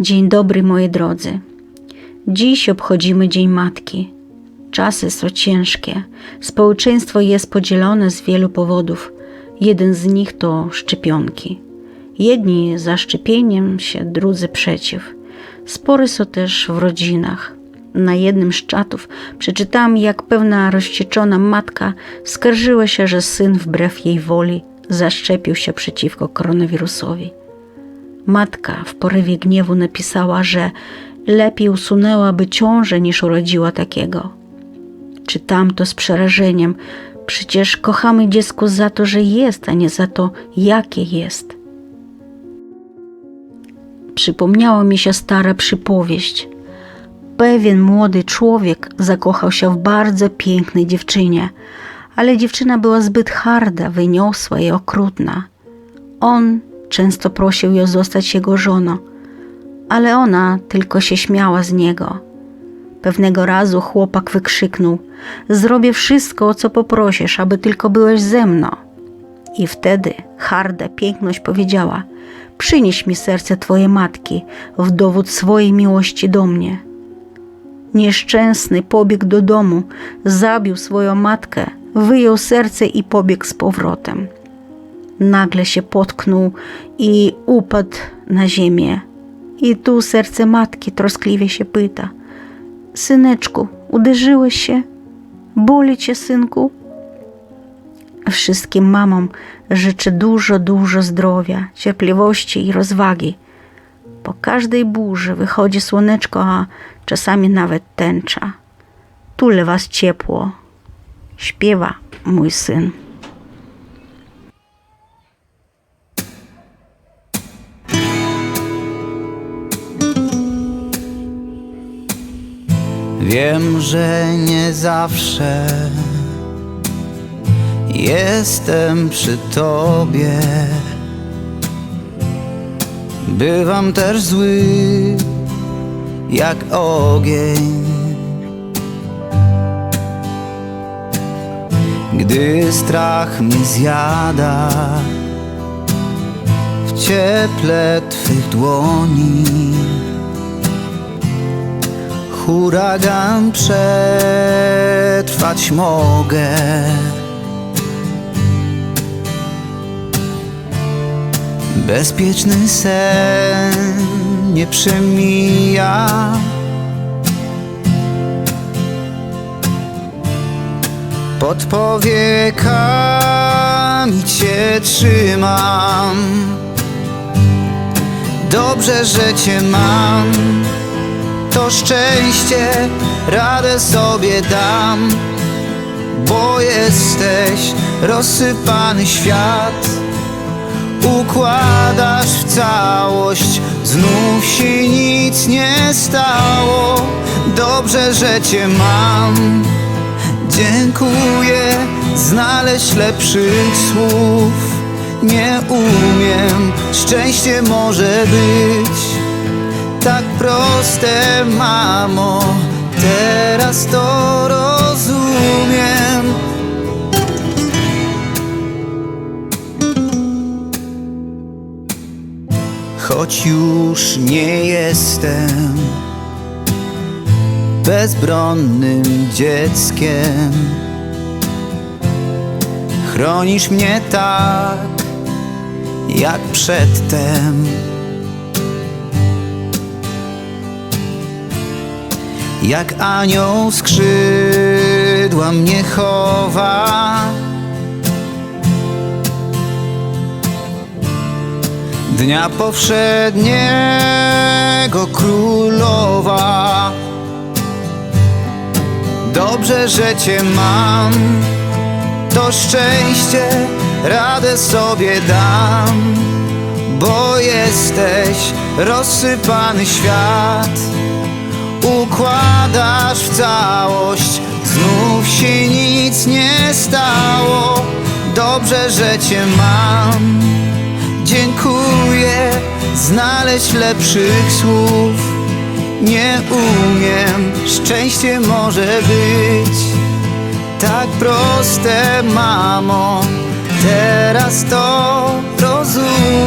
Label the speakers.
Speaker 1: Dzień dobry, moi drodzy. Dziś obchodzimy Dzień Matki. Czasy są ciężkie. Społeczeństwo jest podzielone z wielu powodów. Jeden z nich to szczepionki. Jedni za szczepieniem się, drudzy przeciw. Spory są też w rodzinach. Na jednym z czatów przeczytałam, jak pewna rozścieczona matka skarżyła się, że syn wbrew jej woli zaszczepił się przeciwko koronawirusowi. Matka w porywie gniewu napisała, że lepiej usunęłaby ciążę niż urodziła takiego. Czytam to z przerażeniem. Przecież kochamy dziecko za to, że jest, a nie za to, jakie jest. Przypomniała mi się stara przypowieść. Pewien młody człowiek zakochał się w bardzo pięknej dziewczynie, ale dziewczyna była zbyt harda, wyniosła i okrutna. On często prosił ją zostać jego żoną, ale ona tylko się śmiała z niego. Pewnego razu chłopak wykrzyknął: Zrobię wszystko, o co poprosisz, aby tylko byłeś ze mną. I wtedy harda piękność powiedziała: Przynieś mi serce twojej matki w dowód swojej miłości do mnie. Nieszczęsny pobiegł do domu, zabił swoją matkę, wyjął serce i pobiegł z powrotem. Nagle się potknął i upadł na ziemię. I tu serce matki troskliwie się pyta: Syneczku, uderzyłeś się? Boli cię, synku? Wszystkim mamom życzę dużo, dużo zdrowia, cierpliwości i rozwagi. Po każdej burzy wychodzi słoneczko, a czasami nawet tęcza. Tule was ciepło. Śpiewa mój syn.
Speaker 2: Wiem, że nie zawsze jestem przy tobie. Bywam też zły jak ogień. Gdy strach mnie zjada w cieple twych dłoni huragan przetrwać mogę. Bezpieczny sen nie przemija. Pod powiekami cię trzymam. Dobrze, że cię mam to szczęście radę sobie dam, bo jesteś rozsypany świat. Układasz w całość, znów się nic nie stało. Dobrze, że cię mam. Dziękuję, znaleźć lepszych słów nie umiem. Szczęście może być tak proste, mamo. Teraz to rozumiem. Choć już nie jestem bezbronnym dzieckiem, chronisz mnie tak jak przedtem. Jak anioł skrzydła mnie chowa. Dnia powszedniego królowa. Dobrze, że cię mam. To szczęście radę sobie dam Bo jesteś rozsypany świat w całość. Znów się nic nie stało. Dobrze, że cię mam. Dziękuję, znaleźć lepszych słów Nie umiem, szczęście może być Tak proste, mamo. Teraz to rozumiem